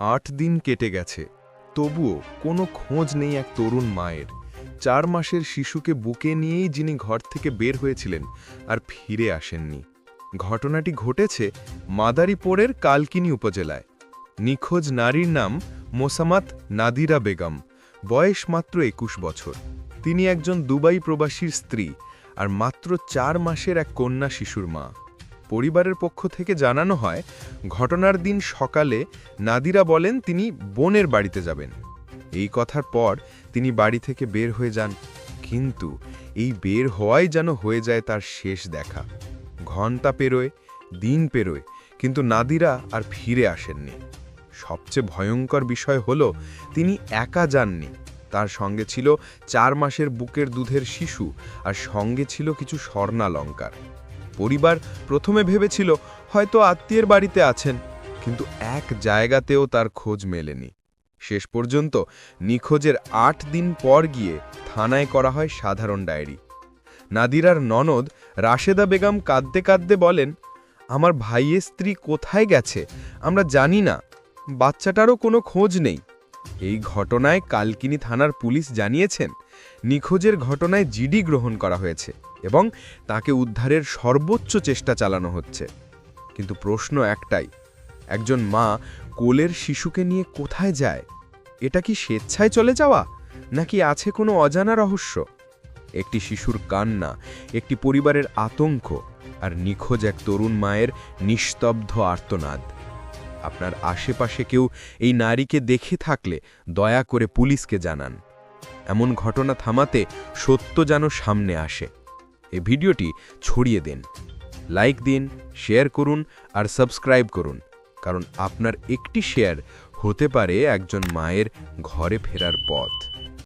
আট দিন কেটে গেছে। তবুও কোনো খোঁজ নেই এক তরুণ মায়ের। চার মাসের শিশুকে বুকে নিয়েই যিনি ঘর থেকে বের হয়েছিলেন আর ফিরে আসেননি। ঘটনাটি ঘটেছে মাদারীপুরের কালকিনি উপজেলায়। নিখোঁজ নারীর নাম মোসামাত নাদিরা বেগম। বয়স মাত্র একুশ বছর। তিনি একজন দুবাই প্রবাসীর স্ত্রী আর মাত্র চার মাসের এক কন্যা শিশুর মা। পরিবারের পক্ষ থেকে জানানো হয়, ঘটনার দিন সকালে নাদিরা বলেন তিনি বোনের বাড়িতে যাবেন। এই কথার পর তিনি বাড়ি থেকে বের হয়ে যান। কিন্তু এই বের হওয়াই যেন হয়ে যায় তার শেষ দেখা। ঘণ্টা পেরোয়, দিন পেরোয়, কিন্তু নাদিরা আর ফিরে আসেননি। সবচেয়ে ভয়ঙ্কর বিষয় হল, তিনি একা যাননি। তার সঙ্গে ছিল চার মাসের বুকের দুধের শিশু আর সঙ্গে ছিল কিছু স্বর্ণালঙ্কার। পরিবার প্রথমে ভেবেছিল হয়তো আত্মীয়ের বাড়িতে আছেন, কিন্তু এক জায়গাতেও তার খোঁজ মেলেনি। শেষ পর্যন্ত নিখোঁজের আট দিন পর গিয়ে থানায় করা হয় সাধারণ ডায়েরি। নাদিরার ননদ রাশেদা বেগম কাঁদতে কাঁদতে বলেন, আমার ভাইয়ের স্ত্রী কোথায় গেছে? আমরা জানি না। বাচ্চাটারও কোনো খোঁজ নেই। এই ঘটনায় কালকিনি থানার পুলিশ জানিয়েছেন নিখোঁজের ঘটনায় জিডি গ্রহণ করা হয়েছে এবং তাকে উদ্ধারের সর্বোচ্চ চেষ্টা চালানো হচ্ছে। কিন্তু প্রশ্ন একটাই, একজন মা কোলের শিশুকে নিয়ে কোথায় যায়? এটা কি স্বেচ্ছায় চলে যাওয়া? নাকি আছে কোনো অজানা রহস্য? একটি শিশুর কান্না, একটি পরিবারের আতঙ্ক আর নিখোঁজ এক তরুণ মায়ের নিস্তব্ধ আর্তনাদ। আপনার আশেপাশে কেউ এই নারীকে দেখে থাকলে দয়া করে পুলিশকে জানান। এমন ঘটনা থামাতে সত্য যেন সামনে আসে। এই ভিডিওটি ছড়িয়ে দিন, লাইক দিন, শেয়ার করুন আর সাবস্ক্রাইব করুন, কারণ আপনার একটি শেয়ার হতে পারে একজন মায়ের ঘরে ফেরার পথ।